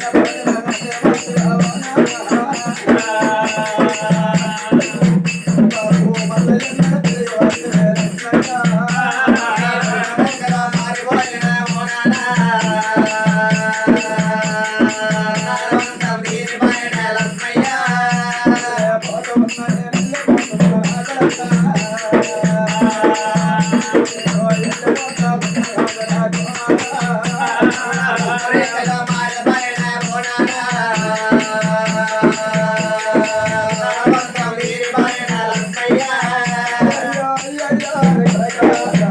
నమ నమ నమ నమ mereka mereka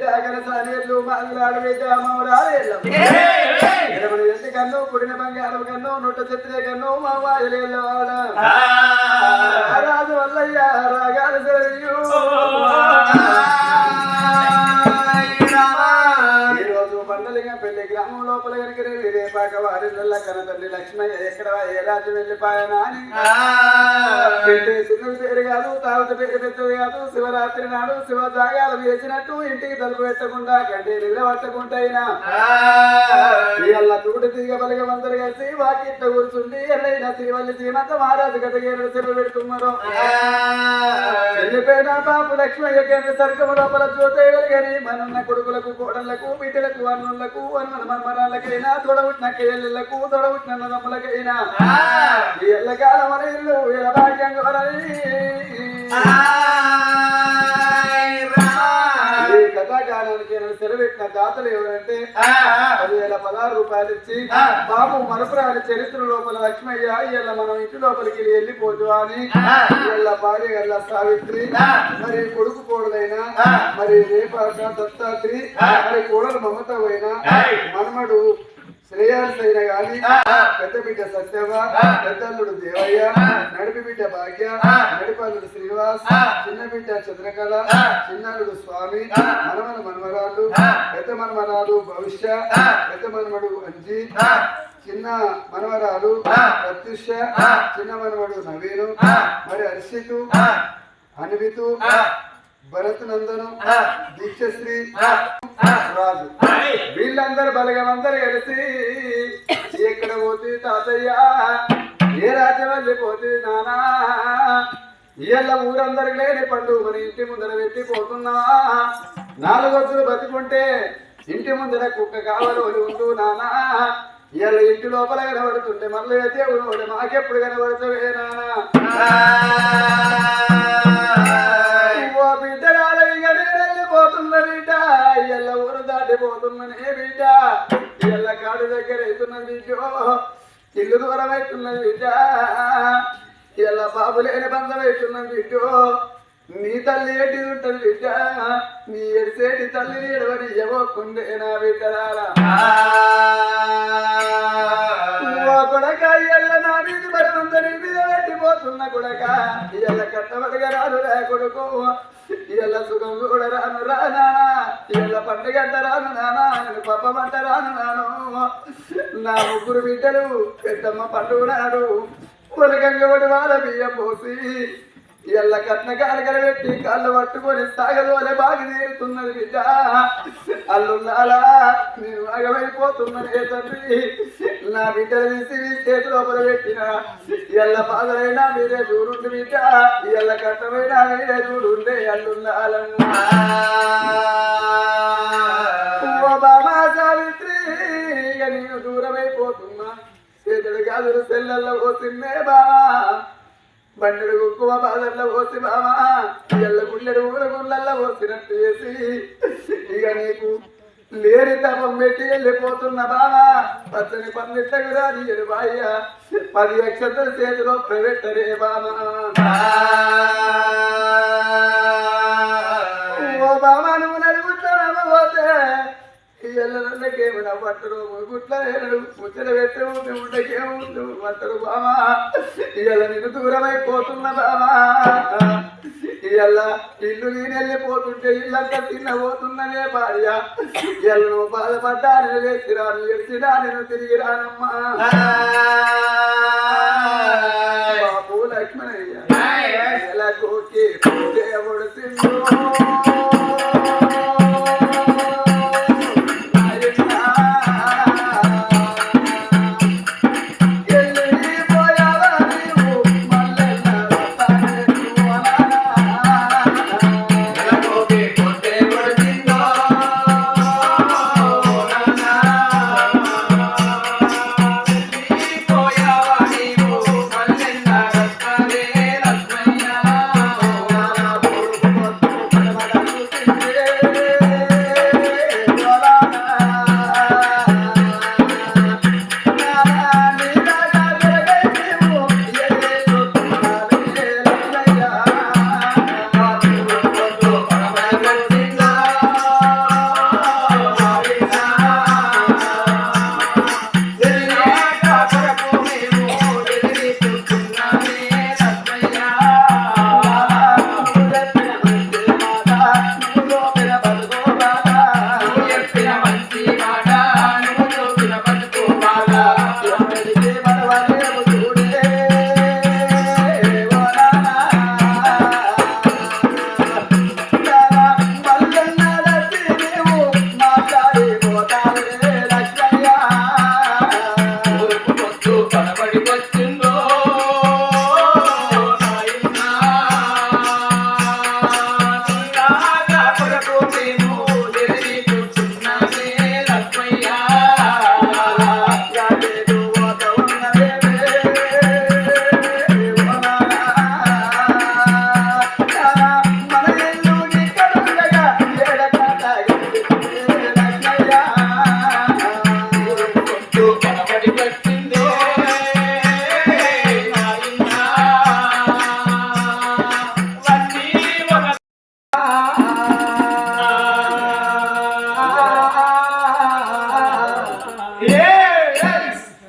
బిడ్డ కనసాని ఎల్లు. మాదిలాడు బిడ్డ మౌరాలు ఎన్ని కన్ను పుడిన బంగారం కన్ను నూట చెత్రే కన్ను మా వాయులేళ్ళవాడ రాజు వల్లయ్య రాగాలు రేపాక వారి నెల్ల కన తల్లి లక్ష్మయ్య ఎక్కడ ఏ రాజు వెళ్ళిపాయనా అని. చిన్నది పేరు కాదు తావత పేరు పెద్దది కాదు శివరాత్రి నాడు శివ జాగాలు వేసినట్టు ఇంటికి తలుపు పెట్టకుండా కంటే నిద్ర పట్టకుండా అయినా. ఇవాళ తుగుడు తీగ బలిగ అందరు కలిసి వాకిట్ల కూర్చుండి ఎల్లైన శ్రీవల్లి శ్రీమంత మహారాజు గతగేరు సెలవు పెడుతున్నారు. వెళ్ళిపోయిన బాపు లక్ష్మయ్య కేంద్ర సర్గము లోపల వెలుగని మనన్న కొడుకులకు కోడళ్ళకు బిడ్డలకు అన్నులకు అన్న మన్మరాళ్ళకైనా తొడవుట్టిన కేళ్ళకు తొడవుట్టిన నదములకైనా ఈ ఎల్లకాలం అనే ఇల్లు ఇలా భాగ్యం కోరని సెలవెట్టిన దాతలు ఎవరంటే పదివేల పదహారు రూపాయలు ఇచ్చి బాబు మరపురాలి చరిత్ర లోపల లక్ష్మయ్య ఇలా మనం ఇంటి లోపలికి వెళ్ళిపోదు అని వీళ్ళ భార్య గల్ల సావిత్రి మరి కొడుకు కోడలైన మరి రేపాక దత్తాత్రి మరి కోడలు మమత అయిన మనమడు శ్రేయాన్స్ అయిన గాని పెద్ద బిడ్డ సత్యవ పెద్దల్లుడు దేవయ్య నడిపి బిడ్డ భాగ్య నడిపల్లుడు శ్రీనివాస్ చిన్న బిడ్డ చంద్రకళ చిన్నల్లుడు స్వామి మనమన మనవరాలు పెద్ద మనమరాలు భవిష్య పెద్ద మనమడు అంజి చిన్న మనవరాలు ప్రత్యుష చిన్న మనవడు నవీను మరి హర్షితు అన్వితు భరత్ నందను దీక్షశ్రీ రాజు. వీళ్ళందరూ బలగమందరూ కలిసి ఎక్కడ పోతే తాతయ్య? ఏ రాజ్యం వెళ్ళిపోతే నానా? ఇయ్యల్ల ఊరందరికి లేని పండు మన ఇంటి ముందర పెట్టి పోతున్నావా నాలుగు వద్దులు బతికుంటే ఇంటి ముందర కుక్క కావాలి ఉండు నానా. ఇవాళ ఇంటి లోపల కనబడుతుంటే మళ్ళీ దేవుడు వాడు మాకెప్పుడు కనబడుతావే నానా? ఊరు దాటిపోతున్ననే బిడ్డ. ఎల్ల కాడు దగ్గర అవుతున్నది బిడ్డ. ఇల్లు దూరం అవుతున్నది బిడ్డ. ఎల్ల బాబు లేని బంధం అవుతున్నది బిడ్డ. నీ తల్లి ఏటి ఉంటది బిడ్డ? నీ ఎడిసేటి తల్లి ఎడవని ఎవకుండే నా బిడ్డరాలా ఓ కొడక ఎల్ల నా మీద బలమందరి మీద పోతున్న కొడక ఎల్ల కట్టబడిగా రాను రా కొడుకు. ఎల్ల సుఖం కూడా రాను రా నానా. ఎల్ల పండుగంట రాను నానా. నేను పప్పమంట రాను నాను. నా ముగ్గురు బిడ్డలు పెద్దమ్మ పండుగ నాడు. పొలకంగా ఒకటి వాళ్ళ బియ్యం పోసి ఎల్ల కట్న కాలకల పెట్టి పట్టుకొని సాగదోలే బాగా తీరుతున్నది బిడ్డ. అల్లున్నాలా నేను అగమైపోతున్నదే తండ్రి. నా బిడ్డలు తీసి మీ చేతి లోపల పెట్టిన. ఎల్ల బాధలైనా మీరే చూడుండి బిడ్డ. ఎల్ల కట్టమైనా మీరే చూడుండే అల్లున్నాలన్నా బాబా సావిత్రి ఇక నేను దూరమైపోతున్నా. చేతుడు కాదు సెల్లల్లో పోసిందే బావా బండెడు కుక్కువ బాదర్ల పోసి బావా ఎల్ల గుళ్ళెడు ఊర గుళ్ళల్లో పోసినట్టు చేసి ఇక నీకు లేని తపం పెట్టి వెళ్ళిపోతున్న బావా పచ్చని పందిట్లకు రాని బాయ్య పది అక్షతల చేతిలో ప్రవెట్టరే బామా ఎల్లకేమైనా పట్టరు గుట్ల ముచ్చట పెట్టవు ఉండకేమో పట్టరు బావా. ఇవాళ నేను దూరమైపోతున్న బావా. ఇవాళ ఇల్లు నేను వెళ్ళిపోతుంటే ఇల్లంతా తిన్నబోతున్నదే భార్య ఇవాళ నువ్వు బాధపడ్డా నేను వేసిరాను ఎడిసిరా నేను తిరిగి రానమ్మా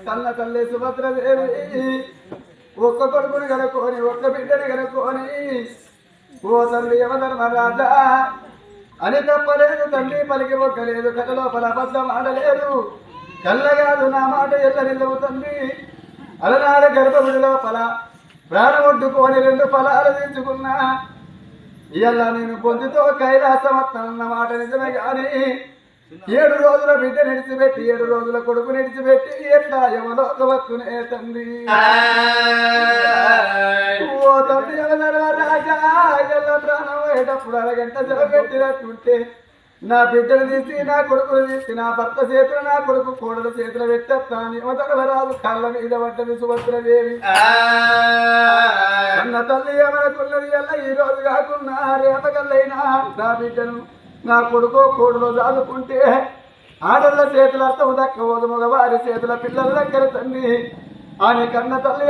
తల్ల తల్లి సుభద్రదేవి ఒక్క కొడుకుని కనుక్కొని ఒక్క బిడ్డని కనుక్కొని ఓ తల్లి యమధర్మరాజా అని తప్పలేదు తండ్రి పలికి ఒక్కలేదు కథ లోపల అబద్ధం ఆడలేదు. కళ్ళగాదు నా మాట ఎల్ల నిల్లవు తండ్రి. అలనాడ గర్భగుడి లోపల ప్రాణం ఒడ్డుకొని రెండు ఫలాలు తెచ్చుకున్నా ఇవాళ నేను పొందుతో కైలాసం వస్తానన్న మాట నిజమే కానీ ఏడు రోజుల బిడ్డ నిడిచిపెట్టి ఏడు రోజుల కొడుకు నిడిచిపెట్టి ఎట్లా యమలోకవత్తునే తండ్రి. ఓ తండ్రి ఎవరన్నా రాజా ప్రాణం అయ్యేటప్పుడు అరగంట జరగట్టినట్టుంటే నా బిడ్డను తీసి నా కొడుకును తీసి నా భర్త చేతులు నా కొడుకు కోడల చేతులు పెట్టేస్తాను. యమధర్మరాజు కళ్ళ మీద పడ్డది సుభద్రదేవి. అన్న తల్లి ఏమనుకున్నది అల్ల ఈ రోజు కాకున్నా రేపగల్లైనా నా బిడ్డను నా కొడుకో కోడులో దాదుకుంటే ఆడళ్ళ చేతుల అర్థం దక్కబోదు మగవారి చేతుల పిల్లల దగ్గర తండ్రి. ఆమె కన్న తల్లి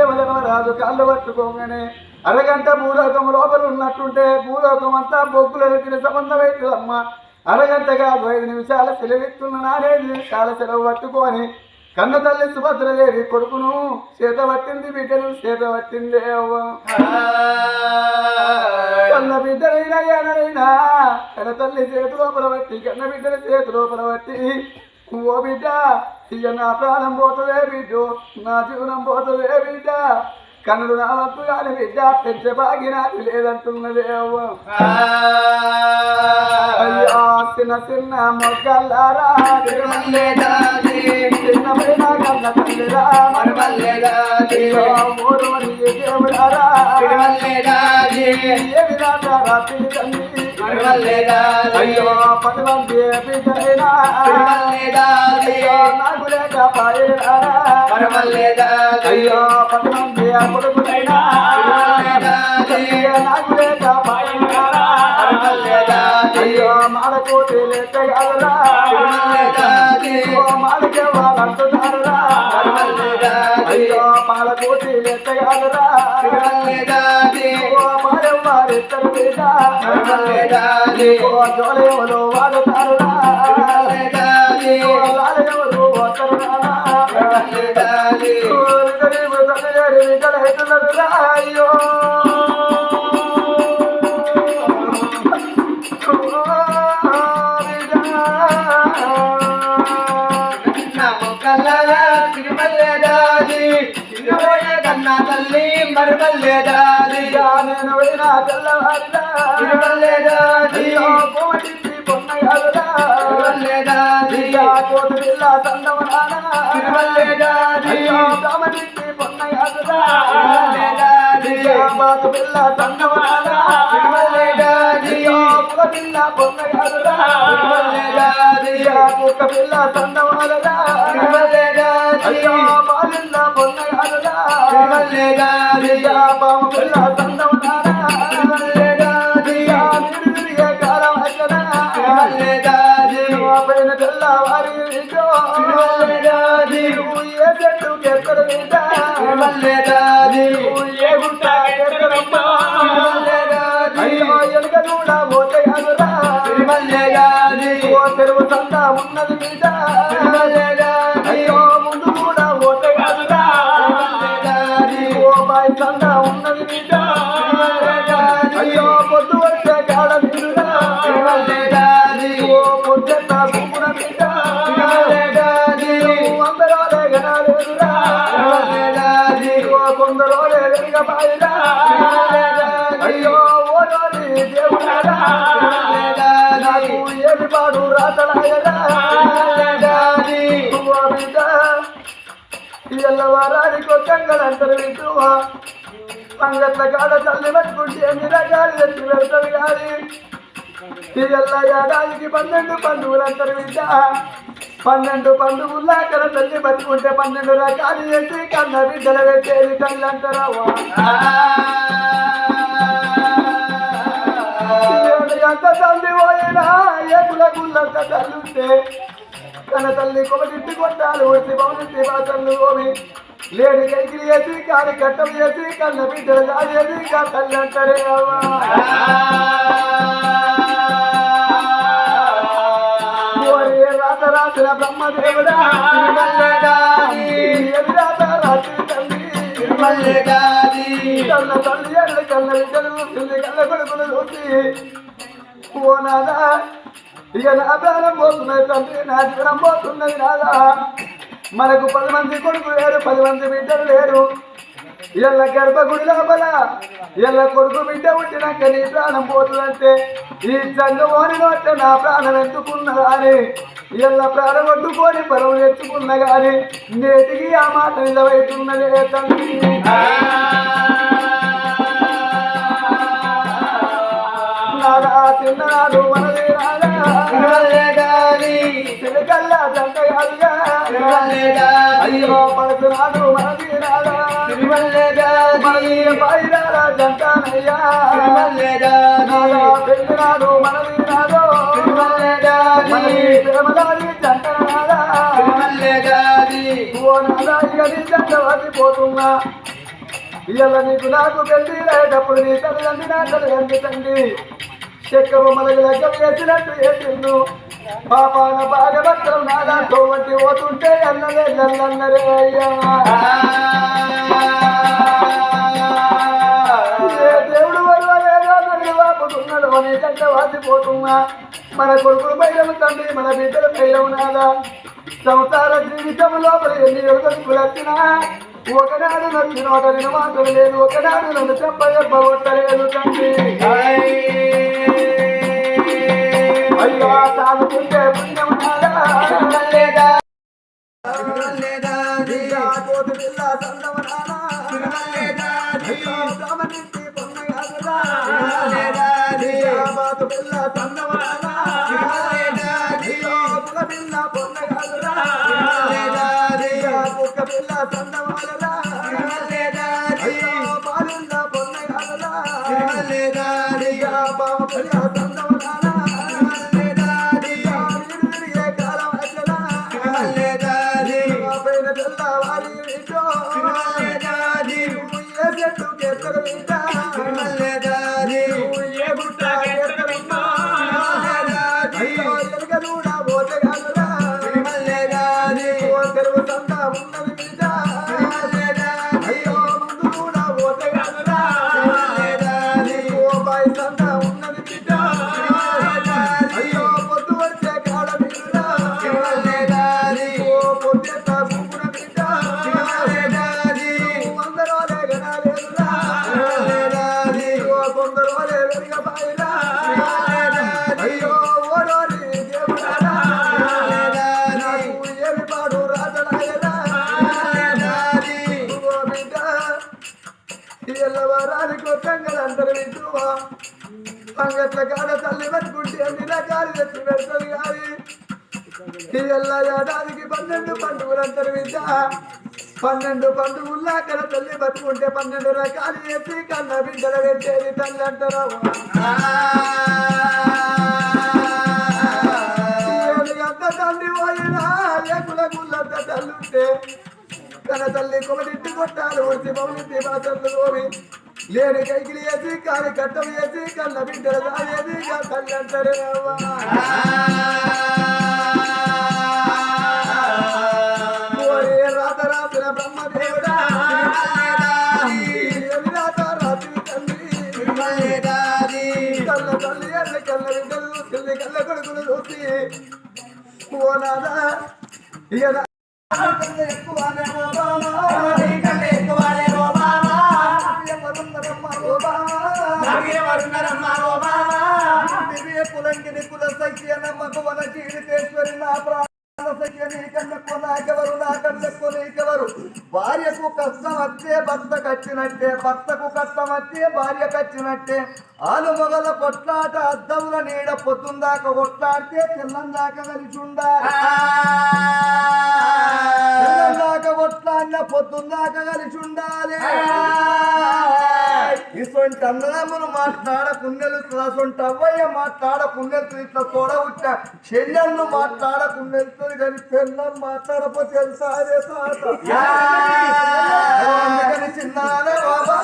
రాదు కాళ్ళు పట్టుకోగానే అరగంట భూలోకం లోపల ఉన్నట్టుంటే భూలోకం అంతా బొగ్గుల పెట్టిన సంబంధమైతుందమ్మా అరగంట అరగంటగా ఐదు నిమిషాల సెలవిస్తున్న నాలుగైదు నిమిషాల సెలవు పట్టుకొని కన్న తల్లి సుభద్రదేవి కొడుకును చేత పట్టింది బిడ్డను చేత పట్టింది కన్న బిడ్డనైనా కన్న తల్లి చేతి లోపల పట్టి కన్న బిడ్డల చేతి లోపల పట్టి ఓ బిడ్డ ఇక నా ప్రాణం పోతుందే బిడ్డ నా జీవనం పోతుందే బిడ్డ కన్నుడు నా వద్దు కాని బిడ్డ పెంచ బాగి నాకు లేదంటున్నదే అయ్యో చిన్న చిన్న మొగ్గల్లారా చిన్న పైన కన్న తల్లిరా. దేవుడారా. ఏ విధాలా రాత్రి తిరుమల్లేదా అయ్యో పదవంతి పిజలేదా తిరుమల్లేదా అయ్యో నాగులేక పాయలేదా పరమల్లేదా అయ్యో పదవంతి అప్పుడుకులైనా తిరుమల్లేదా అయ్యో నాగులేక పాయలేదా మాలకోటి మరమల్లేదాది నేను పోయినా తెల్లవారిదా పిల్ల సందమనానా పిల్ల సందమనానా కుక్క పిల్ల సందమనాలదా బాలిల్ల పొన్నగారుదా ఎల్లవారానికి కంగలంతరు వింటువా కాడ తల్లి పట్టుకుంటే ఎన్ని రకాలు ఎత్తి పెడతాడు కానీ ఎల్ల ఏడాదికి పన్నెండు పండుగలంతరు వింట పన్నెండు పండుగలు అక్కడ తల్లి పట్టుకుంటే పన్నెండు రకాలు చేసి కన్న బిడ్డలు పెట్టేది తల్లి అంటారావా ఎంత తల్లి పోయినా ఏకుల గుళ్ళంత తల్లుంటే తన తల్లి కొమటింటి కొట్టాలు వచ్చి పౌనింటి బాసన్లు లేని కైకిలి వేసి కాని కట్టం చేసి కన్న బిడ్డలు కాదేది ఇంకా తల్లి అంటారే అవ్వా ఓరి రాత రాసిన బ్రహ్మదేవుడా ఏది రాత రాత్రి తల్లి కన్న తల్లి కన్న బిడ్డలు కన్న కొడుకులు చూసి ఓ నాదా ఇక నా ప్రాణం పోతున్నది తండ్రి నా జీవనం పోతున్నది నాదా మనకు పది మంది కొడుకు లేరు పది మంది బిడ్డలు లేరు. ఎల్ల గర్భగుడి లోపల ఎల్ల కొడుకు బిడ్డ ఉంటినాక నీ ప్రాణం పోతుందంటే ఈ సంగమోని నోట నా ప్రాణం ఎత్తుకున్న కానీ ఎల్ల ప్రాణం వడ్డుకొని పరువు ఎత్తుకున్న గాని నేటికి ఆ మాట నిజమైతున్నదే తండ్రి. నాదా తిన్నాడు అయ్యో పడుతున్నాడు మనది రాదా మనది పైరారా జంటానయ్యా నాదా పెళ్ళినాడు మనది రాదో మనది ప్రేమదారి జంటనాదా ఓ నాదా ఇక నీ జంట వదిలిపోతున్నా ఇవాళ నీకు నాకు లేటప్పుడు నీ తల్లిదండ్రి నా తల్లిదండ్రి తండ్రి చెక్కవ మనకి లెక్క వేసినట్టు వేసిండు పాపాన భాగవత్రం నా దాంట్లో వంటి పోతుంటే అన్నదే నన్నరే అయ్యా. ఏ దేవుడు వరవలేదో నన్ను వాపుతున్నాడు అని కంట వాసిపోతున్నా మన కొడుకులు పైలము తండ్రి మన బిడ్డల పైలము నాదా. సంసార జీవితం లోపల ఎన్ని ఎదుగులు వచ్చినా ఒకనాడు నచ్చిన నోట నేను మాత్రం లేదు ఒకనాడు నన్ను చెప్ప చెప్పవట్టలేదు తండ్రి. పిల్ల సందమ నానా? అయ్యో బ్రాహ్మణింటి పొన్నగాదురా అయ్యా బాతు పిల్ల సందమ అంగట్ల కాడ తల్లి పట్టుకుంటే అన్ని రకాలు తెచ్చి పెడతారు కానీ ఈ ఎల్ల ఏడాదికి పన్నెండు పండుగలు అంటారు విద్య పన్నెండు పండుగల్లో అక్కడ తల్లి పట్టుకుంటే పన్నెండు రకాలు వేసి కన్న బిడ్డలు పెట్టేది తల్లి అంటారు ఏనుగంత తల్లి పోయినా ఏకుల గుళ్ళంత తల్లుంటే తన తల్లి కొమటింటి కొట్టాలు వచ్చి మౌనింటి బాసలు రోమి లేని కైకిలి వేసి కాని కట్టం వేసి కన్న బిడ్డలు దాయేది తల్లి అంటారే రాత రాసిన బ్రహ్మదేవుడా రాత రాత్రి తండ్రి. కళ్ళ తల్లి ఎల్ల కళ్ళ బిడ్డలు చూసి కళ్ళ కొడుకులు చూసి ఓ నాదా ఇక ఎక్కువ కుల సఖ్య నమ్మకు వన జీవితేశ్వరి నా ప్రాణ సఖ్య నీకన్నకు నాకెవరు నాకన్నకు నీకెవరు భార్యకు కష్టం వచ్చే భర్త కచ్చినట్టే భర్తకు కష్టం వచ్చే భార్య కచ్చినట్టే ఆలు మొగల కొట్లాట అద్దముల నీడ పొద్దుందాక కొట్లాడితే తెల్లందాక కలిసి ఉండాలి తెల్లందాక కొట్లాడిన పొద్దుందాక కలిసి ఉండాలి ఇటువంటి అన్నదమ్ములు మాట్లాడకున్నెలు అసొంటి అవ్వయ్య మాట్లాడకున్నెలు ఇట్లా తోడవుట్ట చెల్లెళ్ళు మాట్లాడకున్నెలుతుంది కానీ పెళ్ళం మాట్లాడపోతే తెలుసా? అదే తాత అందుకని చిన్నానే బాబా.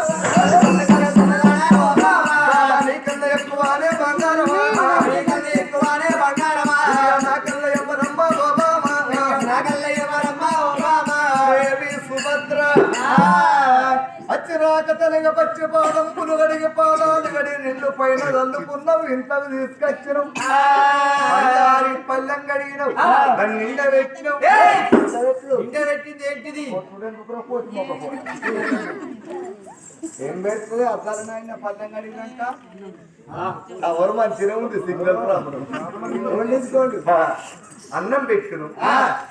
అచ్చిరాక తలగ పచ్చి పాదం పులుగడిగి పాదాలు గడి నిన్ను పైన చల్లుకున్నావు ఇంతకు తీసుకొచ్చినావు పల్లెం గడిగినావు దాన్ని నిండ పెట్టినావు నిండ పెట్టింది ఏంటిది? ఏం పెడుతుంది? అసలు నాయన పల్లెం గడిగినాక ఎవరు మంచిగా ఉంది సిగ్నల్ ప్రాబ్లం అన్నం పెట్టును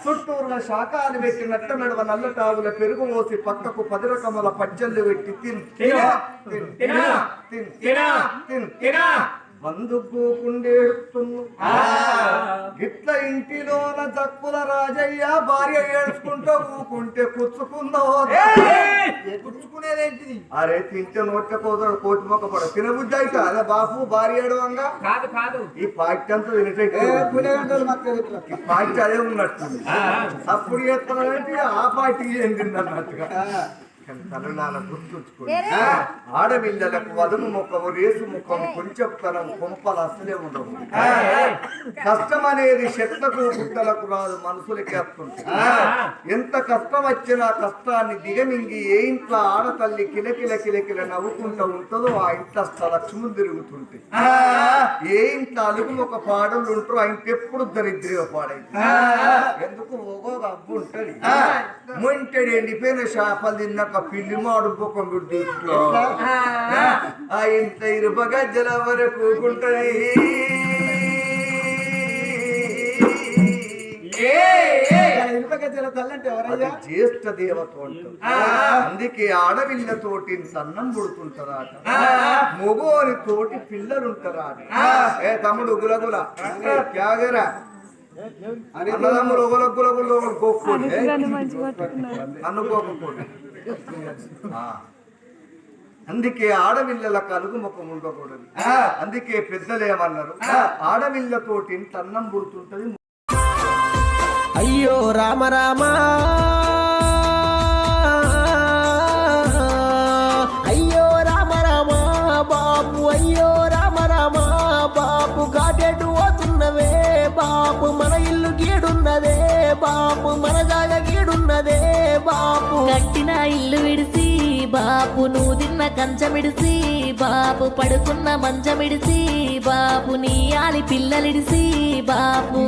చుట్టూరుల శాఖలు పెట్టినట్టు నడువ నల్ల టాగుల పెరుగు మోసి పక్కకు పది రకముల పచ్చళ్ళు పెట్టి తిన్. తిన్. తిన్ తిన్ తిన్. మందుకుండేడుతున్ను గిట్ల ఇంటిలోన దక్కుల రాజయ్య భార్య ఏడుచుకుంటూ ఊకుంటే కుచ్చుకునేదేంటిది అరే తింటే నోట్ల కోతాడు కోటి మొక్క పడ తినబుద్ధి అయితే అదే బాపు భార్య ఏడవంగా? కాదు కాదు. ఈ పార్టీ అంతా ఈ పార్టీ అదే ఉన్నట్టు అప్పుడు చేస్తున్నారంటే ఆ పార్టీకి అన్నట్టుగా కానీ తరుణాల గుర్తుంచుకోండి. ఆడపిల్లలకు వదును ముఖము రేసు ముఖము కొంచెం కొంపలు అసలే ఉండవు. కష్టం అనేది చెట్లకు పుట్టలకు రాదు మనుషులకి వస్తుంది ఎంత కష్టం వచ్చినా కష్టాన్ని దిగమింగి ఏ ఇంట్లో ఆడతల్లి కిలకిల కిలకిల నవ్వుకుంటూ ఉంటుందో ఆ ఇంట్లో లక్ష్ములు తిరుగుతుంటాయి. ఏ ఇంట్లో అలుగు ఒక పాడలు ఉంటారో ఆ ఇంటి ఎప్పుడు దరిద్ర పాడైంది ఎందుకు ఓగో అబ్బు ఉంటది? ముంటడి ఎండిపోయిన చేపలు తిన్నాక పిల్లి మాడు పొక్కం పెట్టి ఇంట్లో ఆ. ఇంత ఇరుప గజ్జల వరకు జ్యేష్ఠ దేవత. అందుకే ఆడపిల్లతోటి సన్నం పుడుతుంటారట మగోని తోటి పిల్లలుంటారట. ఏ తమ్ముడు గులగుల. క్యాగరా అన్నదమ్ములు ఒకరు గోక్కోండి అనుకోకపోండి ఆ. అందుకే ఆడపిల్లల కలుగు ముఖం ఉండకూడదు. అందుకే పెద్దలేమన్నారు ఏమన్నారు? తన్నం పుడుతుంటది. అయ్యో రామ రామా. కట్టిన ఇల్లు విడిసి బాపు నువ్వు తిన్న కంచమిడిసి బాపు పడుకున్న మంచమిడిసి బాపు నీ ఆలి పిల్లలిడిసి బాపు